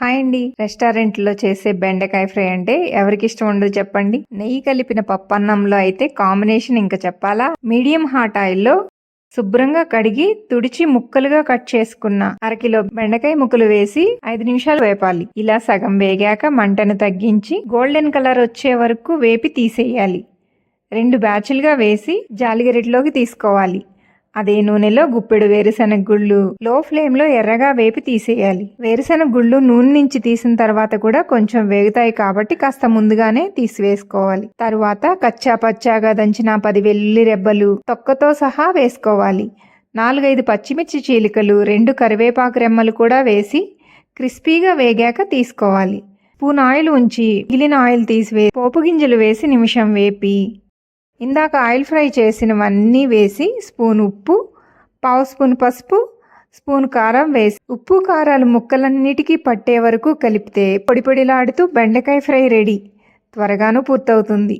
Hi అండి. రెస్టారెంట్లో చేసే బెండకాయ ఫ్రై అంటే ఎవరికి ఇష్టం ఉండదు చెప్పండి. నెయ్యి కలిపిన పప్పన్నంలో అయితే కాంబినేషన్ ఇంకా చెప్పాలా? మీడియం హాట్ ఆయిల్లో శుభ్రంగా కడిగి తుడిచి ముక్కలుగా కట్ చేసుకున్న అరకిలో బెండకాయ ముక్కలు వేసి ఐదు నిమిషాలు వేపాలి. ఇలా సగం వేగాక మంటను తగ్గించి గోల్డెన్ కలర్ వచ్చే వరకు వేపి తీసేయాలి. రెండు బ్యాచ్లుగా వేసి జాలిగరిటలోకి తీసుకోవాలి. అదే నూనెలో గుప్పెడు వేరుశనగ గుళ్ళు లో ఫ్లేమ్లో ఎర్రగా వేపి తీసేయాలి. వేరుశనగ గుళ్ళు నూనె నుంచి తీసిన తర్వాత కూడా కొంచెం వేగుతాయి కాబట్టి కాస్త ముందుగానే తీసివేసుకోవాలి. తరువాత కచ్చా పచ్చాగా దంచిన పది వెల్లుల్లి రెబ్బలు తొక్కతో సహా వేసుకోవాలి. నాలుగైదు పచ్చిమిర్చి చీలికలు రెండు కరివేపాకు రెమ్మలు కూడా వేసి క్రిస్పీగా వేగాక తీసుకోవాలి. స్పూన్ ఆయిల్ ఉంచి మిగిలిన ఆయిల్ తీసివే పోపు గింజలు వేసి నిమిషం వేపి ఇందాక ఆయిల్ ఫ్రై చేసినవన్నీ వేసి స్పూన్ ఉప్పు పావు స్పూన్ పసుపు స్పూన్ కారం వేసి ఉప్పు కారాలు ముక్కలన్నిటికీ పట్టే వరకు కలిపితే పొడి పొడిలాడుతూ బెండకాయ ఫ్రై రెడీ. త్వరగాను పూర్తవుతుంది.